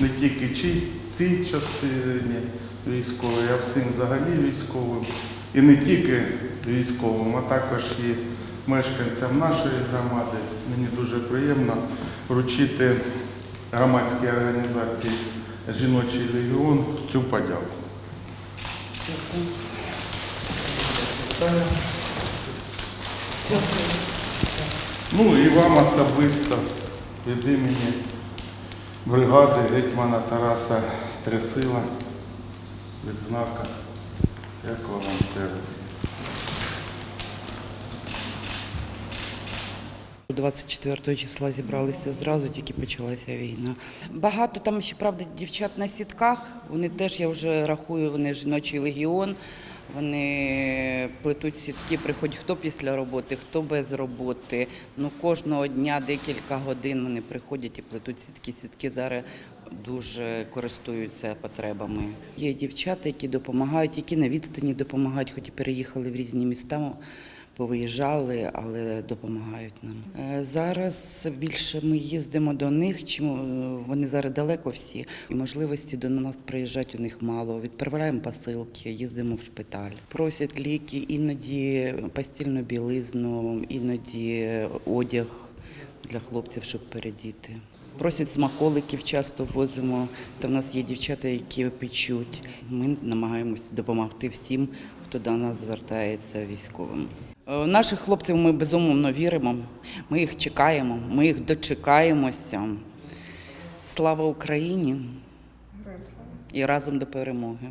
не тільки чи цій частині військової, а всім взагалі військовим. І не тільки військовим, а також і мешканцям нашої громади. Мені дуже приємно вручити громадській організації Жіночий легіон цю подяку. Ну і вам особисто від імені бригади гетьмана Тараса Тресила відзнака як волонтера. 24 числа зібралися зразу, тільки почалася війна. Багато там ще правда дівчат на сітках. Вони теж я вже рахую, вони жіночий легіон. Вони плетуть сітки, приходять хто після роботи, хто без роботи. Ну кожного дня декілька годин вони приходять і плетуть сітки. Сітки зараз дуже користуються потребами. Є дівчата, які допомагають, які на відстані допомагають, хоч і переїхали в різні міста повиїжджали, але допомагають нам. Е, Зараз більше ми їздимо до них, чим е, вони зараз далеко всі. І можливості до нас приїжджати у них мало. Відправляємо посилки, їздимо в шпиталь. Просять ліки, іноді постільну білизну, іноді одяг для хлопців, щоб передіти. Просять смаколиків, часто возимо. Та в нас є дівчата, які печуть. Ми намагаємося допомогти всім, хто до нас звертається військовим. Е, Наших хлопців ми безумовно віримо. Ми їх чекаємо, ми їх дочекаємося. Слава Україні! І разом до перемоги.